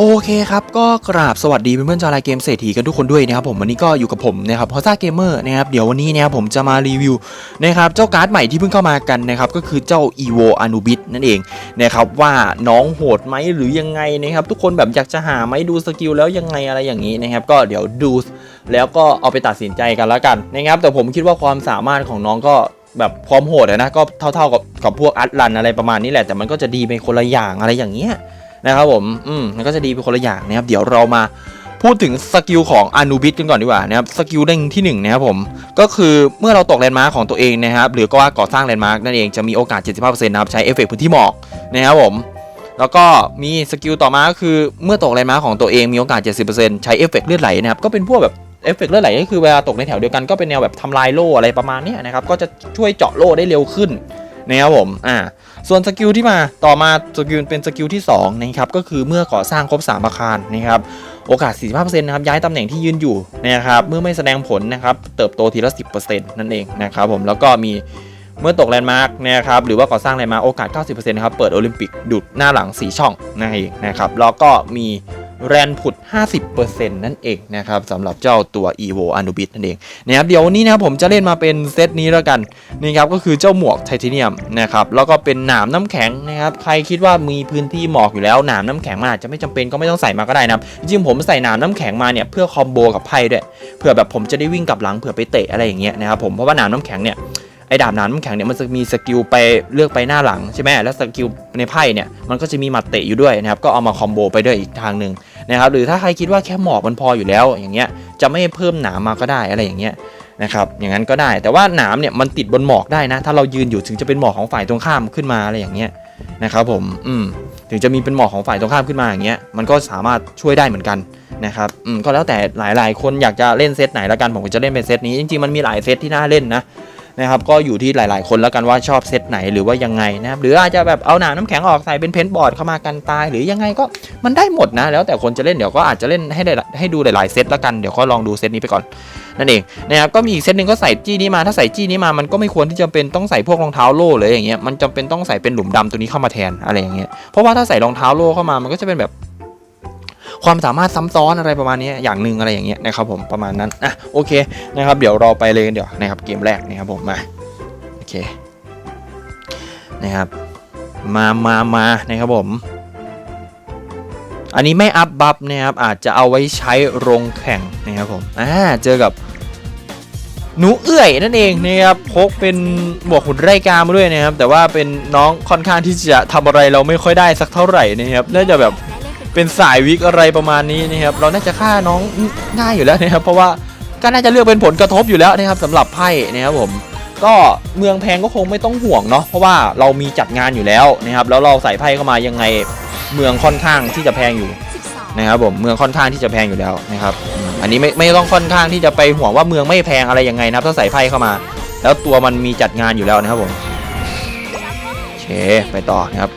โอเคครับ ก็กราบสวัสดีเพื่อนๆชาวไลเกมเศรษฐีกันทุกคนด้วยนะครับผมวันนี้ก็อยู่กับผมนะครับฮอซ่าเกมเมอร์นะครับเดี๋ยววันนี้นะครับผมจะมารีวิวนะครับเจ้าการ์ดใหม่ที่เพิ่งเข้ามากันนะครับก็คือเจ้า EVO Anubis นั่นเองนะครับว่าน้องโหดไหมหรือยังไงนะครับทุกคนแบบอยากจะหาไหมดูสกิลแล้วยังไงอะไรอย่างนี้นะครับก็เดี๋ยวดูแล้วก็เอาไปตัดสินใจกันแล้วกันนะครับแต่ผมคิดว่าความสามารถของน้องก็แบบความโหดนะก็เท่าๆกับกับพวกอัดลันอะไรประมาณนี้แหละแต่มันก็จะดีเป็นคนละอย่างอะไรอย่างเงี้ย นะครับผม อืมมันก็จะดีเป็นคนละอย่างนะครับ เดี๋ยวเรามาพูดถึงสกิลของอนูบิสกันก่อนดีกว่านะครับ สกิลเด้งที่1นะครับผม ก็คือเมื่อเราตกแลนด์มาร์คของตัวเองนะครับ หรือก็ว่าก่อสร้างแลนด์มาร์คนั่นเองจะมีโอกาส 75%นะครับใช้เอฟเฟกต์พื้นที่หมอกนะครับผม แล้วก็มีสกิลต่อมาก็คือเมื่อตกแลนด์มาร์คของตัวเองมีโอกาส 70%ใช้เอฟเฟกต์เลือดไหลนะครับ ก็เป็นพวกแบบเอฟเฟกต์เลือดไหลก็คือเวลาตกในแถวเดียวกันก็เป็นแนวแบบทำลายโล่อะไรประมาณนี้นะครับ ก็จะช่วยเจาะโล่ได้เร็วขึ้นนะครับผม อ่า ส่วนสกิลที่มาต่อมาสกิลเป็นสกิลที่2นะครับก็คือเมื่อก่อสร้างครบ 3 อาคารนะครับโอกาส 45%นะครับย้ายตำแหน่งที่ยืนอยู่นะครับเมื่อไม่แสดงผลนะครับเติบโตทีละ 10%นั่นเองนะครับผมแล้วก็มีเมื่อตกแลนด์มาร์กนะครับหรือว่าก่อสร้างแลนด์มาร์กโอกาส 90%นะครับเปิดโอลิมปิกดุดหน้าหลัง 4 ช่องนั่นเองนะครับแล้วก็มี แรนผุด 50%นั่นเองนะครับสำหรับเจ้าตัว EVO Anubis นั่นเองนะครับเดี๋ยววันนี้นะครับผมจะเล่นมาเป็นเซตนี้แล้วกันนี่ครับก็คือเจ้าหมวกไทเทเนียมนะครับแล้วก็เป็นหนามน้ำแข็งนะครับใครคิดว่ามีพื้นที่หมอกอยู่แล้วหนามน้ำแข็งมันอาจจะไม่จำเป็นก็ไม่ต้องใส่มาก็ได้นะครับจริงๆผมใส่หนามน้ำแข็งมาเนี่ยเพื่อคอมโบกับไพ่ด้วยเผื่อแบบผมจะได้วิ่งกลับหลังเผื่อไปเตะอะไรอย่างเงี้ยนะครับผมเพราะว่าหนามน้ำแข็งเนี่ยไอ้ดาบหนามน้ำแข็งเนี่ยมันจะมีสกิลไปเลือกไปหน้าหลังใช่ไหมแล้วสกิลในไพ่เนี่ยมันก็จะมีหมัดเตะอยู่ด้วยนะครับก็เอามาคอมโบไปด้วยอีกทางหนึ่ง นะครับหรือถ้าใครคิดว่าแค่หมอกมันพออยู่แล้วอย่างเงี้ยจะไม่เพิ่มหนามมาก็ได้อะไรอย่างเงี้ยนะครับอย่างนั้นก็ได้แต่ว่าหนามเนี่ยมันติดบนหมอกได้นะ ถ้าเรายืนอยู่ถึงจะเป็นหมอกของฝ่ายตรงข้ามขึ้นมาอะไรอย่างเงี้ยนะครับผมอืมถึงจะมีเป็นหมอกของฝ่ายตรงข้ามขึ้นมาอย่างเงี้ยมันก็สามารถช่วยได้เหมือนกันนะครับอืมก็แล้วแต่หลายๆ คนอยากจะเล่นเซตไหนแล้วกันผมก็จะเล่นเป็นเซตนี้จริงๆมันมีหลายเซตที่น่าเล่นนะ นะครับก็อยู่ที่หลาย ๆ คนแล้วกันว่าชอบเซตไหนหรือว่ายังไงนะครับหรืออาจจะแบบเอาหนาน้ำแข็งออกใส่เป็นเพนท์บอร์ดเข้ามากันตาย หรือยังไงก็มันได้หมดนะ แล้วแต่คนจะเล่นเดี๋ยวก็อาจจะเล่นให้ได้ให้ดูหลาย ๆ เซตแล้วกันเดี๋ยวก็ลองดูเซตนี้ไปก่อนนั่นเองนะครับก็มีอีกเซตหนึ่งก็ใส่จี้นี้มาถ้าใส่จี้นี้มามันก็ไม่ควรที่จะเป็นต้องใส่พวกรองเท้าโล่เลยอย่างเงี้ยมันจำเป็นต้องใส่เป็นหลุมดำตัวนี้เข้ามาแทนอะไรอย่างเงี้ยเพราะว่าถ้าใส่รองเท้าโล่เข้ามามันก็จะเป็นแบบ ความสามารถซ้ำซ้อนอะไรประมาณนี้อย่างหนึ่งอะไรอย่างเงี้ยนะครับผมประมาณนั้นอะโอเคนะครับเดี๋ยวเราไปเลยกันเดี๋ยวนะครับเกมแรกนะครับผมมาโอเคนะครับมามามานะครับผมอันนี้ไม่อัพบัฟนะครับอาจจะเอาไว้ใช้โรงแข่งนะครับผมอ่าเจอกับหนูเอื้อยนั่นเองนะครับพกเป็นหมวกหุ่นไร่กามาด้วยนะครับ แต่ว่าเป็นน้องค่อนข้างที่จะทำอะไรเราไม่ค่อยได้สักเท่าไหร่นะครับน่าจะแบบ เป็นสายวิกอะไรประมาณนี้นะครับเราน่าจะฆ่าน้องง่ายอยู่แล้วนะครับเพราะว่าก็น่าจะเลือกเป็นผลกระทบอยู่แล้วนะครับสำหรับไพ่นะครับผมก็เมืองแพงก็คงไม่ต้องห่วงเนาะเพราะว่าเรามีจัดงานอยู่แล้วนะครับแล้วเราใส่ไพ่เข้ามายังไงเมืองค่อนข้างที่จะแพงอยู่นะครับผมเมืองค่อนข้างที่จะแพงอยู่แล้วนะครับอันนี้ไม่ไม่ต้องค่อนข้างที่จะไปห่วงว่าเมืองไม่แพงอะไรยังไงนะครับถ้าใส่ไพ่เข้ามา แล้วตัวมันมีจัดงานอยู่แล้วนะครับผมโอเคไปต่อนะครับ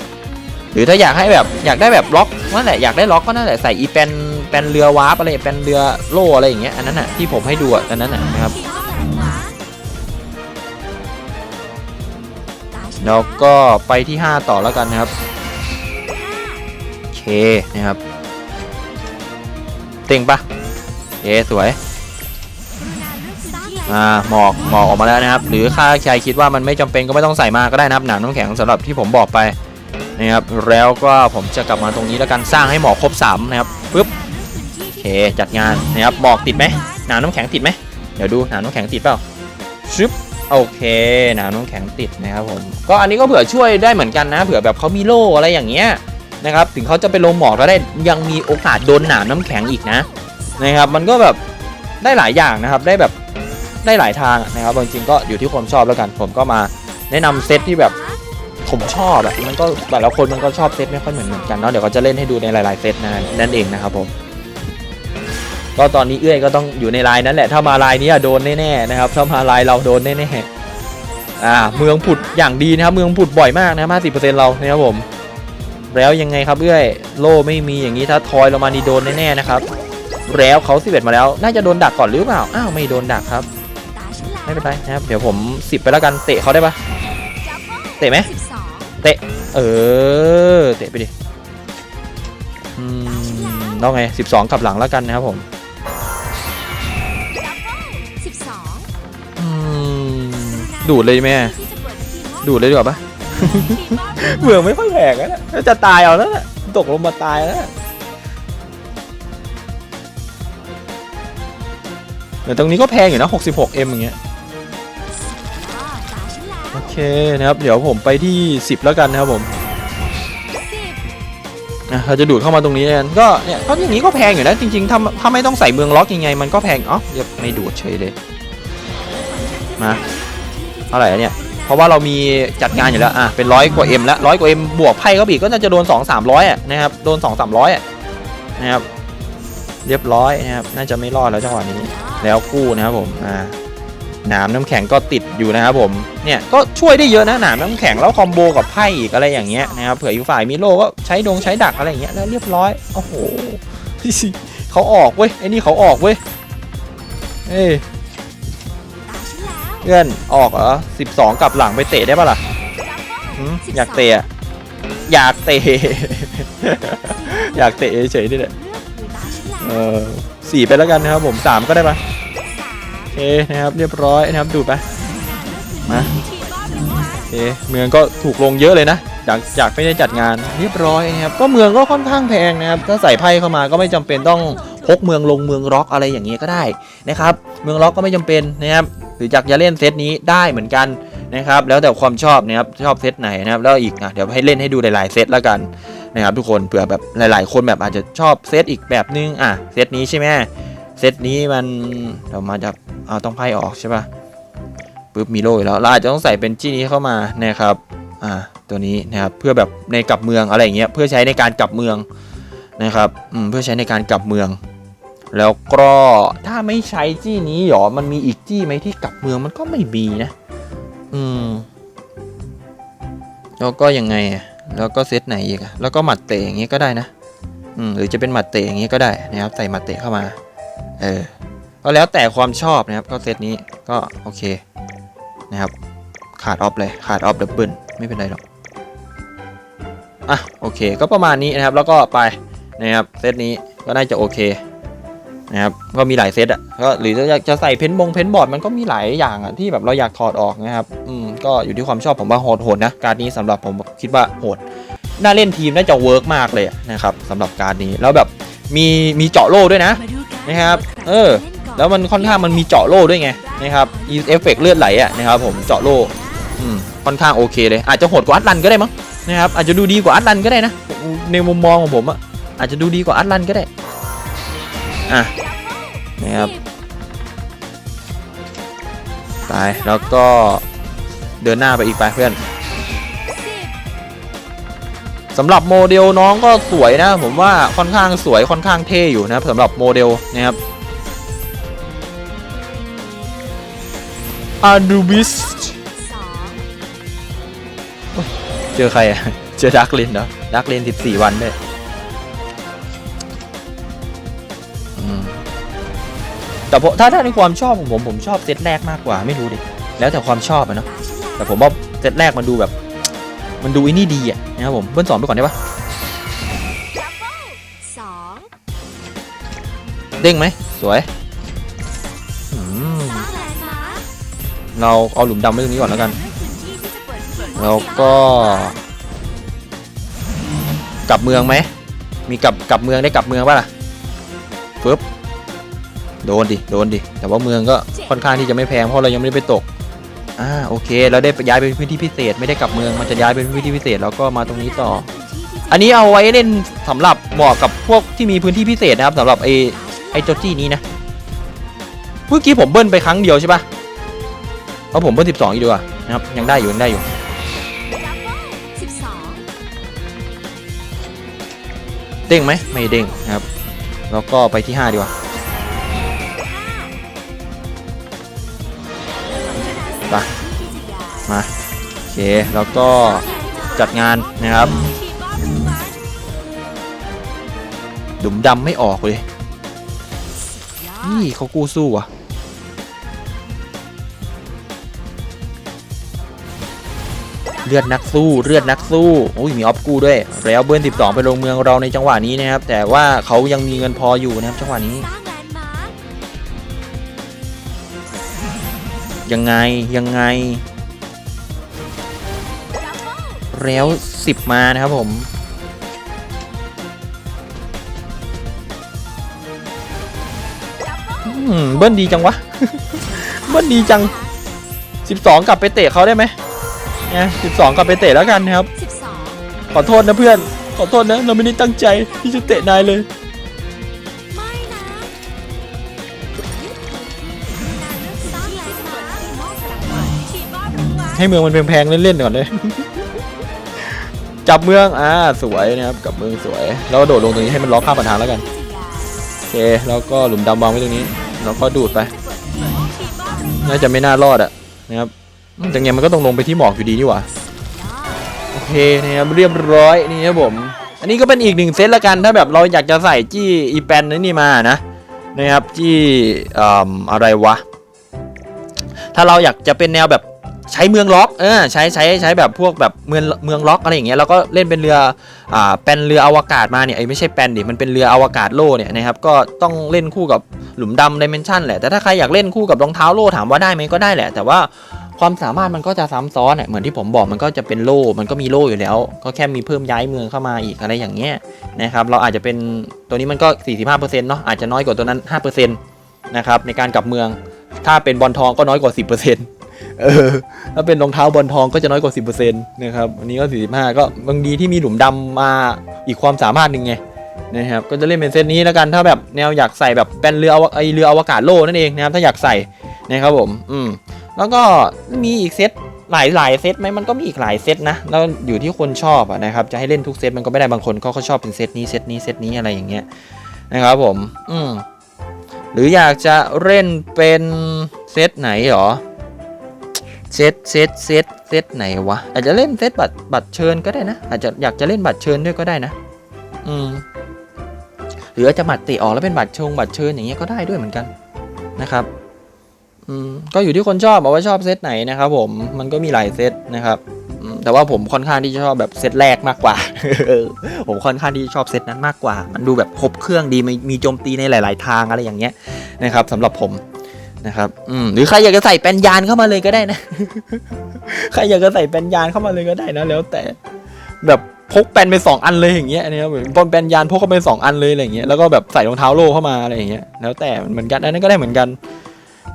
หรือถ้าอยากให้แบบอยากได้แบบล็อกนั่นแหละอยากได้ล็อกก็นั่นแหละใส่อีแปนแปนเรือวาร์ปอะไรแปนเรือโล่อะไรอย่างเงี้ยอันนั้นน่ะที่ผมให้ดูอันนั้นน่ะนะครับแล้วก็ไปที่ 5 ต่อแล้วกันนะครับโอเคนะครับเต็งปะเย้สวยอ่าหมอกหมอกออกมาแล้วนะครับ หรือถ้าใครคิดว่ามันไม่จำเป็นก็ไม่ต้องใส่มาก็ได้นะครับหนามน้ำแข็งสำหรับที่ผมบอกไป นะครับแล้วก็ผมจะกลับมาตรงนี้แล้วกันสร้างให้หมอกครบ3นะครับปึ๊บโอเคจัดงานนะครับหมอกติดไหมหนามน้ำแข็งติดไหมเดี๋ยวดูหนามน้ำแข็งติดเปล่าชึบโอเคหนามน้ำแข็งติดนะครับผมก็อันนี้ก็เผื่อช่วยได้เหมือนกันนะเผื่อแบบเขามีโล่อะไรอย่างเงี้ยนะครับถึงเขาจะไปลงหมอกแล้วได้ยังมีโอกาสโดนหนามน้ำแข็งอีกนะนะครับมันก็แบบได้หลายอย่างนะครับได้แบบได้หลายทางนะครับจริงๆก็อยู่ที่ความชอบแล้วกัน ผมก็มาแนะนำเซตที่แบบ ผมชอบอะมันก็แต่ละคนมันก็ชอบเซตไม่ค่อยเหมือนเหมือนกันเนาะเดี๋ยวก็จะเล่นให้ดูในหลาย ๆเซตนะนั่นเองนะครับผมก็ตอนนี้เอื้อยก็ต้องอยู่ในลายนั้นแหละถ้ามาลายนี้อะโดนแน่ๆนะครับถ้ามาลายเราโดนแน่ๆอ่าเมืองผุดอย่างดีนะครับเมืองผุดบ่อยมากนะ50%เรานะครับผมแล้วยังไงครับเอื้อยโล่ไม่มีอย่างนี้ถ้าทอยลงมานี่โดนแน่ๆนะครับแล้วเขา11มาแล้ว น่าจะโดนดักก่อนหรือเปล่าอ้าวไม่โดนดักครับ ไม่เป็นไรนะครับเดี๋ยวผม10ไปแล้วกันเตะเขาได้ปะ เตะไหมเออ เตะไปดิอืมต้องไง 12 กลับหลังแล้วกันนะครับผมสิบสองอืมดูดเลยแม่ที่จะเปิดพิธีมอบดูดเลยดีกว่าปะทีมมอบเบื่อไม่ค่อยแพงแล้วนะจะตายเอาแล้วนะตกลงมาตายแล้วนะแต่ตรงนี้ก็แพงอยู่นะ 66M อย่างเงี้ย เคนะครับ เดี๋ยวผมไปที่ 10 แล้วกันนะครับผมสิบอะเราจะดูดเข้ามาตรงนี้กันก็เนี่ยก็อย่างนี้ก็แพงอยู่นะจริงๆถ้าถ้าไม่ต้องใส่เมืองล็อกยังไง มันก็แพงอ๋อเดี๋ยวไม่ดูดเฉยเลยมาเท่าไหร่อะเนี่ยเพราะว่าเรามีจัดงานอยู่แล้วอะเป็นร้อยกว่า M แล้วร้อยกว่า M บวกไพ่ก็บีกก็น่าจะโดน2 3 0 0อะนะครับโดน2 3 0 0อะนะครับเรียบร้อยนะครับน่าจะไม่รอดแล้วจังหวะนี้แล้วกู้นะครับผมอ่า หนามน้ำแข็งก็ติดอยู่นะครับผม เนี่ยก็ช่วยได้เยอะนะหนามน้ำแข็งแล้วคอมโบกับไพ่อีกอะไรอย่างเงี้ยนะครับเผื่ออยู่ฝ่ายมีโลก็ใช้ดงใช้ดักอะไรอย่างเงี้ยแล้วเรียบร้อย โอ้โหเขาออกเว้ยไอ้นี่เขาออกเว้ย เอ้ยตาฉันแล้วเพื่อนออกเหรอ12กลับหลังไปเตะได้ปะล่ะอยากเตะอยากเตะอยากเตะเฉยๆนี่แหละเลืออตาฉันแล้วเออสี่ไปแล้วกันนะครับผมสามก็ได้ปะสาม เคนะครับเรียบร้อยนะครับดูดไปมาทีมมอบรางวัลโอเคเมืองก็ถูกลงเยอะเลยนะจากจากไม่ได้จัดงานเรียบร้อยนะครับก็เมืองก็ค่อนข้างแพงนะครับถ้าใส่ไพ่เข้ามาก็ไม่จำเป็นต้องพกเมืองลงเมืองล็อกอะไรอย่างเงี้ยก็ได้นะครับเมืองล็อกก็ไม่จำเป็นนะครับหรือจากจะเล่นเซตนี้ได้เหมือนกันนะครับแล้วแต่ความชอบนะครับชอบเซตไหนนะครับแล้วอีกนะเดี๋ยวให้เล่นให้ดูหลายๆเซตแล้วกันนะครับทุกคนเผื่อแบบหลาย ๆ คนแบบอาจจะชอบเซตอีกแบบนึงอะเซตนี้ใช่ไหม เซตนี้มันเดี๋ยวมาจะเอาต้องไพ่ออกใช่ปะปุ๊บมีโล่แล้วเราอาจจะต้องใส่เป็นจี้นี้เข้ามานะครับอ่าตัวนี้นะครับเพื่อแบบในกลับเมืองอะไรอย่างเงี้ยเพื่อใช้ในการกลับเมืองนะครับอืมเพื่อใช้ในการกลับเมือง แล้วก็ถ้าไม่ใช้จี้นี้หรอมันมีอีกจี้ไหมที่กลับเมืองมันก็ไม่มีนะ อืมแล้วก็ยังไงอะแล้วก็เซตไหนอีกแล้วก็หมัดเตะอย่างเงี้ก็ได้นะอืมหรือจะเป็นหมัดเตะอย่างเงี้ก็ได้นะครับใส่หมัดเตะเข้ามา เออก็แล้วแต่ความชอบนะครับ ก็เซตนี้ก็โอเคนะครับ ขาดออฟเลยขาดออฟดับเบิลไม่เป็นไรหรอกอะโอเค ก็ประมาณนี้นะครับ แล้วก็ไปนะครับเซตนี้ก็น่าจะโอเคนะครับก็มีหลายเซตอะก็หรือจะจะใส่เพนบงเพนบอร์ดมันก็มีหลายอย่างอะที่แบบเราอยากถอดออกนะครับอืมก็อยู่ที่ความชอบผมว่าโหดโหดนะการนี้สำหรับผมคิดว่าโหดน่าเล่นทีมน่าจะเวิร์กมากเลยนะครับสำหรับการนี้แล้วแบบมีมีเจาะโล่ด้วยนะ นะครับ เออ แล้วมันค่อนข้างมันมีเจาะโล่ด้วยไงนะครับอีเอฟเฟกเลือดไหลอะนะครับผมเจาะโล่อืมค่อนข้างโอเคเลย อาจจะโหดกว่าอัตลันก็ได้มั้งนะครับอาจจะดูดีกว่าอัตลันก็ได้นะในมุมมองของผมอะอาจจะดูดีกว่าอัตลันก็ได้อะนะครับไปแล้วก็เดินหน้าไปอีกไปเพื่อน สำหรับโมเดลน้องก็สวยนะ ผมว่าค่อนข้างสวยค่อนข้างเท่อยู่นะครับสำหรับโมเดลนะครับ Anubis สเจอใครอะเจอดักเลนเหรอดักเลน14วันด้วยแต่ถ้าถ้าในความชอบของผมผมชอบเซตแรกมากกว่าไม่รู้ดิแล้วแต่ความชอบอะเนาะแล้วแต่ผมว่าเซตแรกมันดูแบบ มันดูไอ้นี่ดีอะนะครับผมเบิ้ลสองไปก่อนได้ปะเด้งไหมสวยเราเอาหลุมดำไว้ตรงนี้ก่อนแล้วกันเลือกพื้นที่ที่จะเปิดพิธีมอบแล้วก็กลับเมืองไหม มีกลับกลับเมืองได้กลับเมืองป่ะล่ะปึ๊บโดนดิ โดนดิ แต่ว่าเมืองก็ค่อนข้างที่จะไม่แพงเพราะเรายังไม่ได้ไปตก อ่าโอเค เราได้ย้ายไปพื้นที่พิเศษ ไม่ได้กลับเมืองมันจะย้ายไปพื้นที่พิเศษแล้วก็มาตรงนี้ต่อ อันนี้เอาไว้เล่นสำหรับเหมาะกับพวกที่มีพื้นที่พิเศษนะครับสำหรับไอ้ไอ้เจ้าจี้นี้นะเมื่อกี้ผมเบิ้ลไปครั้งเดียวใช่ปะเอาผมเบิ้ลสิบสองอีกดีกว่านะครับยังได้อยู่ยังได้อยู่สิบสองเด้งไหมไม่เด้งนะครับ แล้วก็ไปที่ 5 ดีกว่า มา โอเค แล้วก็จัดงานนะครับ ดุมดำไม่ออกเลย นี่เขากู้สู้ว่ะเลือดนักสู้เลือดนักสู้โอ้ยมีออฟกู้ด้วย แล้วเบิร์น12 ไปลงเมืองเราในจังหวะนี้นะครับ แต่ว่าเขายังมีเงินพออยู่นะครับจังหวะนี้ ยังไงยังไง แล้ว 10 มานะครับผมดับเบิลอืมเบิ้ลดีจังวะ เบิ้ลดีจัง 12 กลับไปเตะเขาได้ไหมเนี่ย12 กลับไปเตะแล้วกันนะครับสิบสองขอโทษนะเพื่อน ขอโทษนะเราไม่ได้ตั้งใจที่จะเตะนายเลยไม่นะการเลือกสร้างแลนด์มาร์คมอบรางวัลทีมมอบรางวัลให้เมืองมันแพงๆเล่นๆก่อนเลย จับเมือง อ่า สวยนะครับกับเมืองสวย แล้วก็โดดลงตรงนี้ให้มันล็อกข้ามปัญหาแล้วกัน โอเค แล้วก็หลุมดำวางไว้ตรงนี้ แล้วก็ดูดไป น่าจะไม่น่ารอดอะนะครับอืมแต่ไงมันก็ต้องลงไปที่หมอกอยู่ดีนี่หว่า โอเคนะครับเรียบร้อยนี่ครับผม อันนี้ก็เป็นอีกหนึ่งเซตละกัน ถ้าแบบเราอยากจะใส่จี้อีแปนนี่มานะ นะครับจี้อืมอะไรวะ ถ้าเราอยากจะเป็นแนวแบบ ใช้เมืองล็อกเออใช้ใช้ใช้แบบพวกแบบเมืองเมืองล็อกอะไรอย่างเงี้ยแล้วก็เล่นเป็นเรืออ่าเป็นเรืออวกาศมาเนี่ยไอ้ไม่ใช่แปนดิมันเป็นเรืออวกาศโล่เนี่ยนะครับก็ต้องเล่นคู่กับหลุมดำดิเมนชันแหละแต่ถ้าใครอยากเล่นคู่กับรองเท้าโล่ถามว่าได้ไหมก็ได้แหละ แต่ว่าความสามารถมันก็จะซ้ำซ้อนอะเหมือนที่ผมบอกมันก็จะเป็นโล่ มันก็มีโล่อยู่แล้ว ก็แค่มีเพิ่มย้ายเมืองเข้ามาอีกอะไรอย่างเงี้ยนะครับ เราอาจจะเป็นตัวนี้มันก็ 45%เนาะอาจจะน้อยกว่าตัวนั้น 5%นะครับในการกลับเมือง ถ้าเป็นบอลทองก็น้อยกว่า 10% เออถ้าเป็นรองเท้าบอลทองก็จะน้อยกว่า 10%นะครับอันนี้ก็ 45 ก็บางดีที่มีหลุมดำมาอีกความสามารถหนึ่งไงนะครับก็จะเล่นเป็นเซตนี้แล้วกันถ้าแบบแนวอยากใส่แบบเป็นเรืออวไอเรืออวกาศโล่นั่นเองนะครับถ้าอยากใส่นะครับผมอืมแล้วก็มีอีกเซตหลายหลายเซตไหมมันก็มีอีกหลายเซตนะแล้วอยู่ที่คนชอบอะนะครับจะให้เล่นทุกเซตมันก็ไม่ได้บางคนเขาก็ชอบเป็นเซตนี้เซตนี้เซตนี้อะไรอย่างเงี้ยนะครับผมอืมหรืออยากจะเล่นเป็นเซตไหนหรอ เซตเซตเซตเซตไหนวะ อาจจะเล่นเซตบัตรบัตรเชิญก็ได้นะ อาจจะอยากจะเล่นบัตรเชิญด้วยก็ได้นะ อืมหรืออาจจะบัตรเตะออกแล้วเป็นบัตรชงบัตรเชิญอย่างเงี้ยก็ได้ด้วยเหมือนกันนะครับ อืมก็อยู่ที่คนชอบบอกว่าชอบเซตไหนนะครับ ผมมันก็มีหลายเซตนะครับอืมแต่ว่าผมค่อนข้างที่จะชอบแบบเซตแรกมากกว่า ผมค่อนข้างที่ชอบเซตนั้นมากกว่า มันดูแบบครบเครื่องดีมีมีโจมตีในหลาย ๆ ทางอะไรอย่างเงี้ยนะครับสำหรับผม นะครับอืมหรือใครอยากจะใส่แปนยานเข้ามาเลยก็ได้นะ ใครอยากจะใส่แปนยานเข้ามาเลยก็ได้นะแล้วแต่แบบพกแปนไปสองอันเลยอย่างเงี้ยนะครับบอลแปนยานพกเข้าไปสองอันเลยอะไรอย่างเงี้ยแล้วก็แบบใส่รองเท้าโล่เข้ามาอะไรอย่างเงี้ยแล้วแต่เหมือนกันอันนั้นก็ได้เหมือนกัน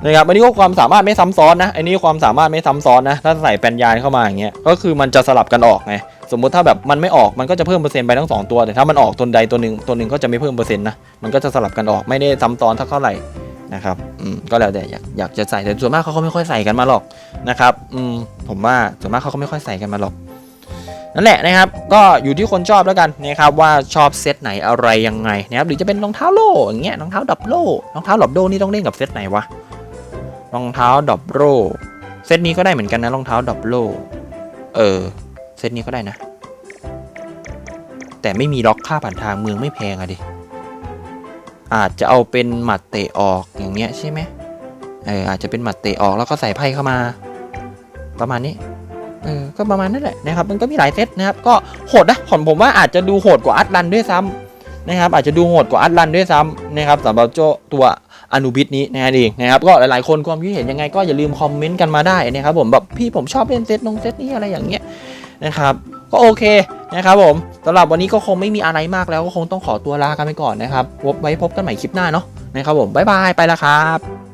นะครับอันนี้ก็ความสามารถไม่ซ้ำซ้อนนะอันนี้ความสามารถไม่ซ้ำซ้อนนะถ้าใส่แปนยานเข้ามาอย่างเงี้ยก็คือมันจะสลับกันออกไงสมมติถ้าแบบมันไม่ออกมันก็จะเพิ่มเปอร์เซ็นต์ไปทั้งสองตัวแต่ถ้ามันออกตัวใดตัวหนึ่งตัวหนึ่งก็จะไม่เพิ่มเปอร์เซ็นต์นะมันก็จะสลับกันออกไม่ได้ซ้ำซ้อนเท่าไหร่ นะครับอืมก็แล้วแต่อยากอยากจะใส่แต่ส่วนมากเขาก็ไม่ค่อยใส่กันมาหรอกนะครับอืมผมว่าส่วนมากเขาก็ไม่ค่อยใส่กันมาหรอกนั่นแหละนะครับก็อยู่ที่คนชอบแล้วกันนะครับว่าชอบเซตไหนอะไรยังไงนะครับหรือจะเป็นรองเท้าโล่อย่างเงี้ยรองเท้าดับโล่รองเท้าดับโล่นี่ต้องเล่นกับเซตไหนวะรองเท้าดับโล่เซตนี้ก็ได้เหมือนกันนะรองเท้าดับโล่เออเซตนี้ก็ได้นะ แต่ไม่มีล็อกค่าผ่านทางเมืองไม่แพงอะดิ อาจจะเอาเป็นหมัดเตะออกอย่างเงี้ยใช่ไหมเอออาจจะเป็นหมัดเตะออกแล้วก็ใส่ไพ่เข้ามา ประมาณนี้เออก็ประมาณนั้นแหละนะครับ มันก็มีหลายเซตนะครับ ก็โหดนะผมผมว่าอาจจะดูโหดกว่าอัตลันด้วยซ้ำนะครับ อาจจะดูโหดกว่าอัตลันด้วยซ้ำนะครับสำหรับโจตัวอนุบิตนี้นะเองนะครับ ก็หลายๆคนความคิดเห็นยังไงก็อย่าลืมคอมเมนต์กันมาได้นะครับผมแบบพี่ผมชอบเล่นเซตนงเซตนี้อะไรอย่างเงี้ย นะครับก็โอเคนะครับผมสำหรับวันนี้ก็คงไม่มีอะไรมากแล้วก็คงต้องขอตัวลากันไปก่อนนะครับไว้พบกันใหม่คลิปหน้าเนาะนะครับผมบ๊ายบายไปแล้วครับ